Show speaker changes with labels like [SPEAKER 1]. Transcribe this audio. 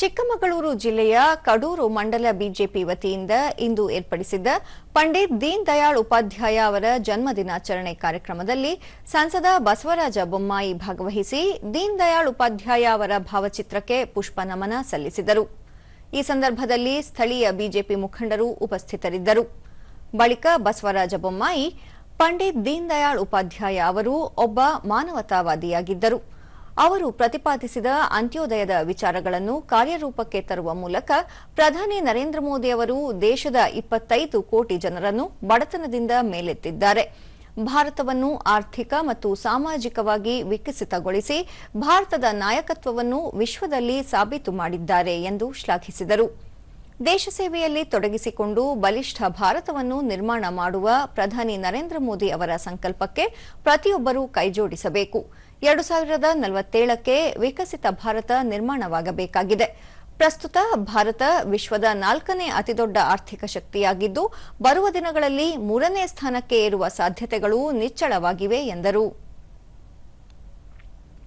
[SPEAKER 1] ಚಿಕ್ಕಮಗಳೂರು ಜಿಲ್ಲೆಯ ಕಡೂರು ಮಂಡಲ ಬಿಜೆಪಿ ವತಿಯಿಂದ ಇಂದು ಏರ್ಪಡಿಸಿದ್ದ ಪಂಡಿತ್ ದೀನ್ ದಯಾಳ್ ಉಪಾಧ್ಯಾಯ ಅವರ ಜನ್ಮ ದಿನಾಚರಣೆ ಕಾರ್ಯಕ್ರಮದಲ್ಲಿ ಸಂಸದ ಬಸವರಾಜ ಬೊಮ್ಮಾಯಿ ಭಾಗವಹಿಸಿ ದೀನ್ ದಯಾಳ್ ಉಪಾಧ್ಯಾಯ ಅವರ ಭಾವಚಿತ್ರಕ್ಕೆ ಪುಷ್ಪ ನಮನ ಸಲ್ಲಿಸಿದರು. ಈ ಸಂದರ್ಭದಲ್ಲಿ ಸ್ಥಳೀಯ ಬಿಜೆಪಿ ಮುಖಂಡರು ಉಪಸ್ಥಿತರಿದ್ದರು. ಬಳಿಕ ಬಸವರಾಜ ಬೊಮ್ಮಾಯಿ, ಪಂಡಿತ್ ದೀನ್ ದಯಾಳ್ ಉಪಾಧ್ಯಾಯ ಅವರು ಒಬ್ಬ ಮಾನವತಾವಾದಿಯಾಗಿದ್ದರು. ಅವರು ಪ್ರತಿಪಾದಿಸಿದ ಅಂತ್ಯೋದಯದ ವಿಚಾರಗಳನ್ನು ಕಾರ್ಯರೂಪಕ್ಕೆ ತರುವ ಮೂಲಕ ಪ್ರಧಾನಿ ನರೇಂದ್ರ ಮೋದಿ ಅವರು ದೇಶದ ಇಪ್ಪತ್ತೈದು ಕೋಟಿ ಜನರನ್ನು ಬಡತನದಿಂದ ಮೇಲೆತ್ತಿದ್ದಾರೆ. ಭಾರತವನ್ನು ಆರ್ಥಿಕ ಮತ್ತು ಸಾಮಾಜಿಕವಾಗಿ ವಿಕಸಿತಗೊಳಿಸಿ ಭಾರತದ ನಾಯಕತ್ವವನ್ನು ವಿಶ್ವದಲ್ಲಿ ಸಾಬೀತು ಮಾಡಿದ್ದಾರೆ ಎಂದು ಶ್ಲಾಘಿಸಿದರು. ದೇಶ ಸೇವೆಯಲ್ಲಿ ತೊಡಗಿಸಿಕೊಂಡು ಬಲಿಷ್ಠ ಭಾರತವನ್ನು ನಿರ್ಮಾಣ ಮಾಡುವ ಪ್ರಧಾನಿ ನರೇಂದ್ರ ಮೋದಿ ಅವರ ಸಂಕಲ್ಪಕ್ಕೆ ಪ್ರತಿಯೊಬ್ಬರೂ ಕೈಜೋಡಿಸಬೇಕು. ಎರಡು ಸಾವಿರದ ನಲವತ್ತೇಳಕ್ಕೆ ವಿಕಸಿತ ಭಾರತ ನಿರ್ಮಾಣವಾಗಬೇಕಾಗಿದೆ. ಪ್ರಸ್ತುತ ಭಾರತ ವಿಶ್ವದ ನಾಲ್ಕನೇ ಅತಿದೊಡ್ಡ ಆರ್ಥಿಕ ಶಕ್ತಿಯಾಗಿದ್ದು, ಬರುವ ದಿನಗಳಲ್ಲಿ ಮೂರನೇ ಸ್ಥಾನಕ್ಕೆ ಏರುವ ಸಾಧ್ಯತೆಗಳು ನಿಚ್ಚಳವಾಗಿವೆ ಎಂದರು.